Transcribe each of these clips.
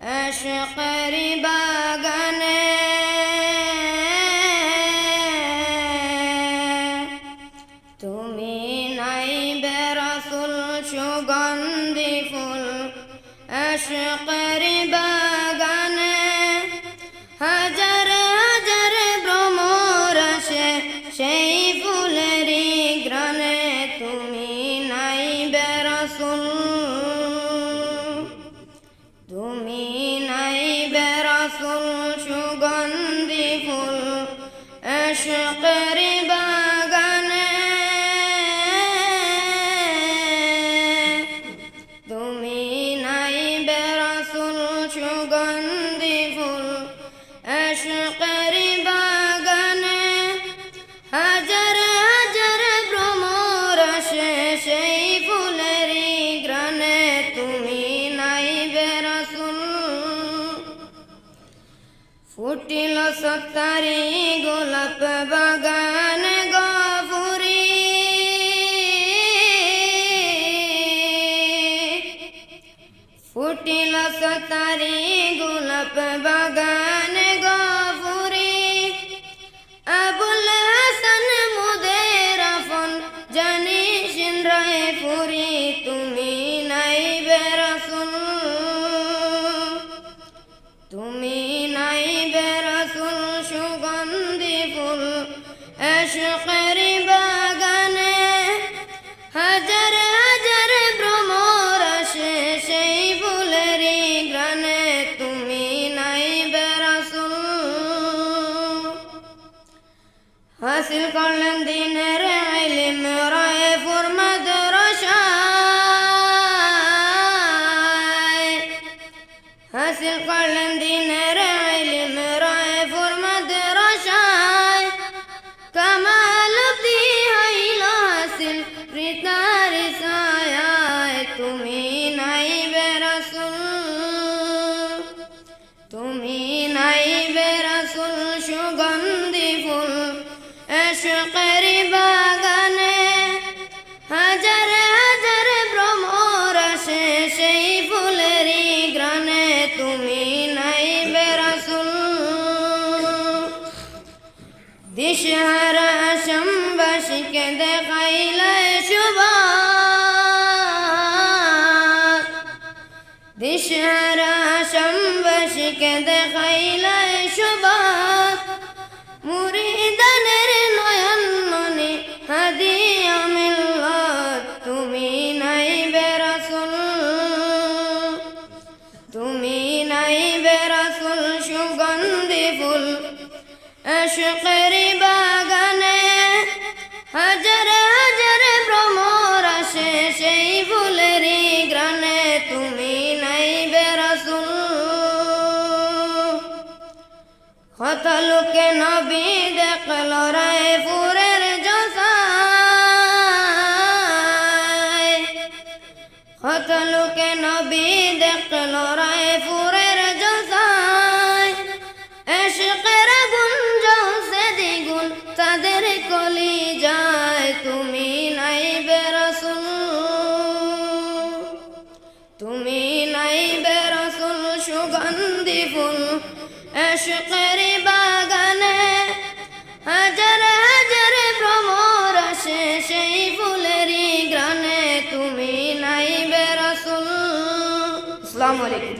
আশকের বাগানে। তুমি নাই সুগন্ধি ফুল। হাজার সেই ফুলেরই গ্রানে তুমি নাই বেরসুল ফুটিল সত্তারি গোলাপ বাগান গফুরি ফুটিল সত্তারি গোলাপ বাগান Nasıl kollandın her ilim দেখাইলে শুভ দিশহারা আসামবাসীকে দেখাইলে শুভ মুরিদানের নয়ন মনে হাদিয়া মিল্লত তুমি নাই বেরসুল তুমি নাই বেরসুল সুগন্ধি ফুল আশকের বাগানে হাজার হাজার ভ্রমর আসে, সেই ফুলেরই গ্রানে তুমি নাই বেরসুল কত লোকে নবী দেখল রায় ফুরের কত লোকে নবী দেখল রায় এশকের বাগানে হাজার হাজার ভ্রমর আসে সেই ফুলেরই গ্রানে। তুমি নাই বেরসুল আসসালামু আলাইকুম।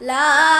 la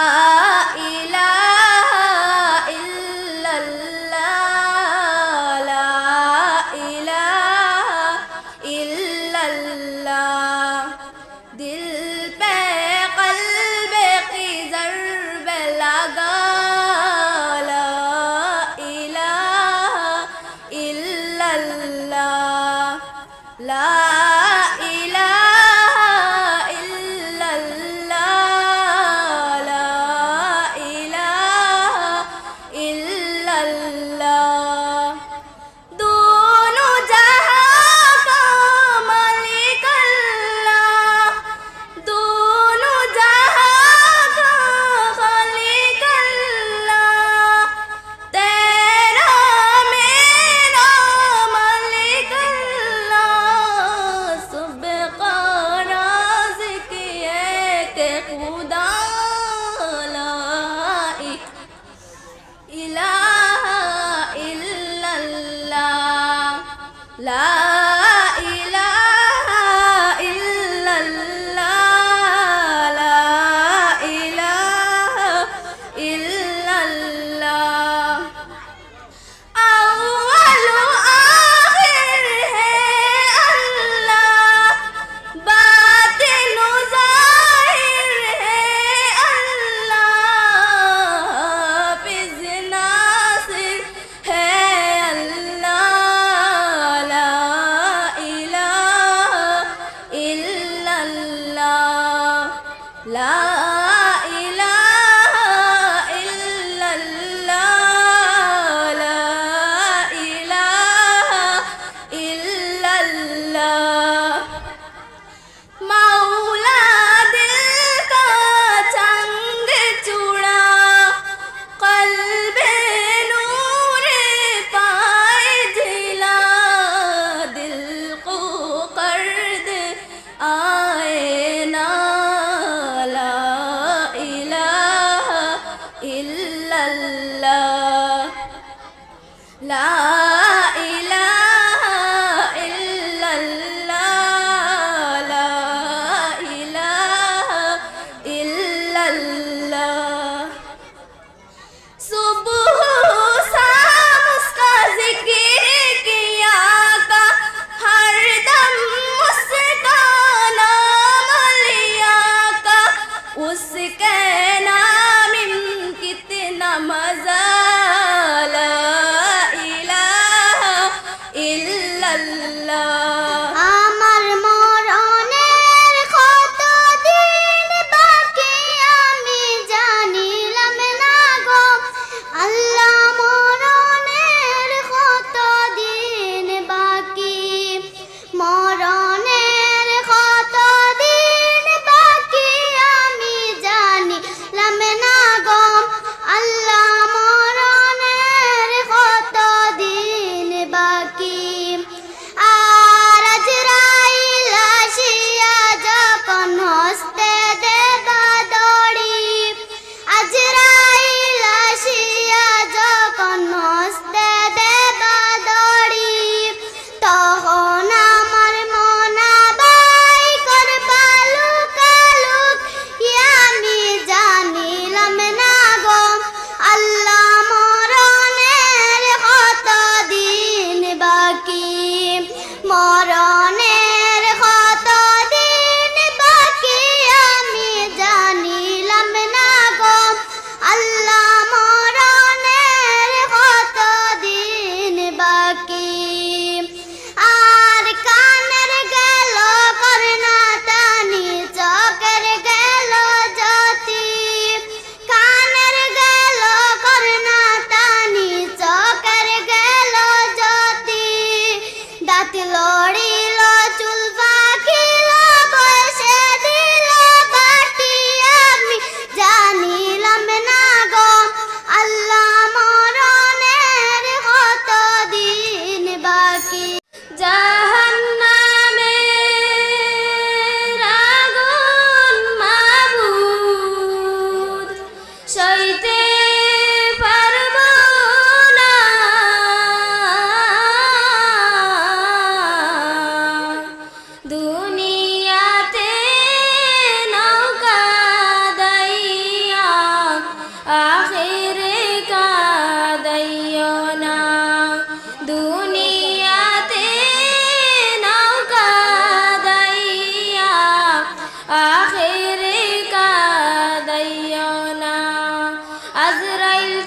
ತಿಲೋಡಿ আজরাইল